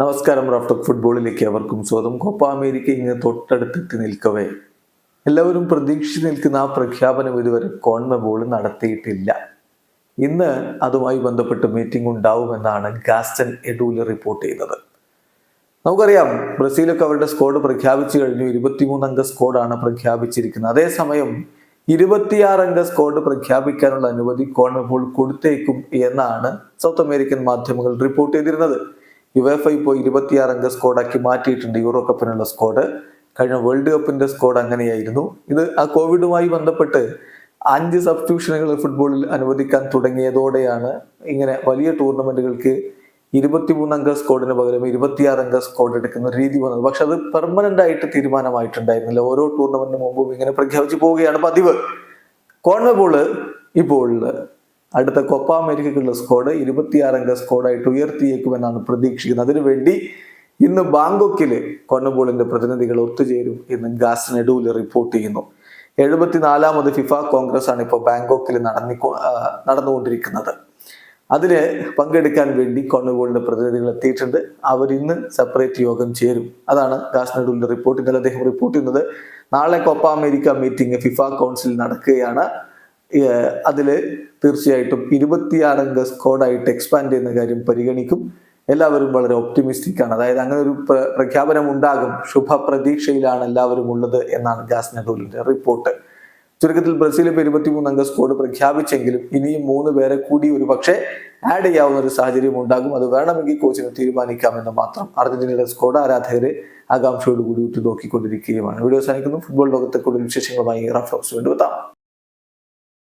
നമസ്കാരം റാഫ്റ്റോക്ക് ഫുട്ബോളിലേക്ക് അവർക്കും സ്വാഗതം. കോപ്പ അമേരിക്ക ഇങ്ങ് തൊട്ടടുത്തിട്ട് നിൽക്കവേ. എല്ലാവരും പ്രതീക്ഷിച്ച് നിൽക്കുന്ന ആ പ്രഖ്യാപനം ഇതുവരെ കോൺമബോൾ നടത്തിയിട്ടില്ല. ഇന്ന് അതുമായി ബന്ധപ്പെട്ട് മീറ്റിംഗ് ഉണ്ടാവുമെന്നാണ് ഗാസ്റ്റൻ എഡൂൽ റിപ്പോർട്ട് ചെയ്യുന്നത്. നമുക്കറിയാം ബ്രസീലൊക്കെ അവരുടെ സ്കോഡ് പ്രഖ്യാപിച്ചു കഴിഞ്ഞു. ഇരുപത്തിമൂന്നംഗ സ്കോഡാണ് പ്രഖ്യാപിച്ചിരിക്കുന്നത്. അതേസമയം ഇരുപത്തിയാറ് അംഗ സ്ക്വാഡ് പ്രഖ്യാപിക്കാനുള്ള അനുമതി കോൺമബോൾ കൊടുത്തേക്കും എന്നാണ് സൗത്ത് അമേരിക്കൻ മാധ്യമങ്ങൾ റിപ്പോർട്ട് ചെയ്തിരുന്നത്. യുവേഫ ഇപ്പോൾ ഇരുപത്തിയാറ് അംഗ സ്ക്വാഡാക്കി മാറ്റിയിട്ടുണ്ട് യൂറോ കപ്പിനുള്ള സ്ക്വാഡ് കഴിഞ്ഞ വേൾഡ് കപ്പിന്റെ സ്ക്വാഡ് അങ്ങനെയായിരുന്നു. ഇത് ആ കോവിഡുമായി ബന്ധപ്പെട്ട് അഞ്ച് സബ്സ്റ്റിറ്റ്യൂഷനുകൾ ഫുട്ബോളിൽ അനുവദിക്കാൻ തുടങ്ങിയതോടെയാണ് ഇങ്ങനെ വലിയ ടൂർണമെന്റുകൾക്ക് ഇരുപത്തിമൂന്ന് അംഗ സ്ക്വാഡിന് പകരം ഇരുപത്തിയാറ് അംഗ സ്ക്വാഡ് എടുക്കുന്ന രീതി വന്നത്. പക്ഷെ അത് പെർമനന്റ് ആയിട്ട് തീരുമാനമായിട്ടുണ്ടായിരുന്നില്ല. ഓരോ ടൂർണമെന്റിന് മുമ്പും ഇങ്ങനെ പ്രഖ്യാപിച്ചു പോവുകയാണ് പതിവ്. കോൺവെബോൾ ഇപ്പോൾ അടുത്ത കൊപ്പ അമേരിക്കയ്ക്കുള്ള സ്കോഡ് ഇരുപത്തിയാറ് അംഗ സ്ക്വാഡായിട്ട് ഉയർത്തിയേക്കുമെന്നാണ് പ്രതീക്ഷിക്കുന്നത്. അതിനുവേണ്ടി ഇന്ന് ബാങ്കോക്കിൽ കൊണ്ണബോളിന്റെ പ്രതിനിധികൾ ഒത്തുചേരും എന്ന് ഗാസ് നെഡൂൽ റിപ്പോർട്ട് ചെയ്യുന്നു. എഴുപത്തിനാലാമത് ഫിഫ കോൺഗ്രസ് ആണ് ഇപ്പോൾ ബാങ്കോക്കിൽ നടന്നി നടന്നുകൊണ്ടിരിക്കുന്നത്. അതിൽ പങ്കെടുക്കാൻ വേണ്ടി കോൺമബോളിന്റെ പ്രതിനിധികൾ എത്തിയിട്ടുണ്ട്. അവർ ഇന്ന് സെപ്പറേറ്റ് യോഗം ചേരും. അതാണ് ഗാസ് നെഡൂലിന്റെ റിപ്പോർട്ട് ഇന്നലെ അദ്ദേഹം റിപ്പോർട്ട് ചെയ്യുന്നത് നാളെ Copa America meeting FIFA council നടക്കുകയാണ്. അതിൽ തീർച്ചയായിട്ടും ഇരുപത്തിയാറംഗ സ്ക്വാഡായിട്ട് എക്സ്പാൻഡ് ചെയ്യുന്ന കാര്യം പരിഗണിക്കും. എല്ലാവരും വളരെ ഒപ്റ്റിമിസ്റ്റിക് ആണ്. അതായത് അങ്ങനെ ഒരു പ്രഖ്യാപനം ഉണ്ടാകും. ശുഭപ്രതീക്ഷയിലാണ് എല്ലാവരും ഉള്ളത് എന്നാണ് ഗ്യാസ് നെഡൂലിന്റെ റിപ്പോർട്ട് ചുരുക്കത്തിൽ ബ്രസീൽ ഇപ്പോൾ ഇരുപത്തിമൂന്ന് അംഗ സ്ക്വാഡ് പ്രഖ്യാപിച്ചെങ്കിലും ഇനിയും മൂന്ന് പേരെ കൂടി ഒരു പക്ഷേ ആഡ് ചെയ്യാവുന്ന ഒരു സാഹചര്യം ഉണ്ടാകും. അത് വേണമെങ്കിൽ കോച്ചിന് തീരുമാനിക്കാമെന്ന് മാത്രം അർജന്റീനയുടെ സ്കോഡ് ആരാധകരെ ആകാംക്ഷയോടുകൂടി ഉറ്റുനോക്കിക്കൊണ്ടിരിക്കുകയുമാണ്. വീഡിയോ സാധിക്കുന്നു ഫുട്ബോൾ ലോകത്തെ കൂടുതൽ വിശേഷങ്ങളുമായി റഫ്ലോക്സ് വീണ്ടും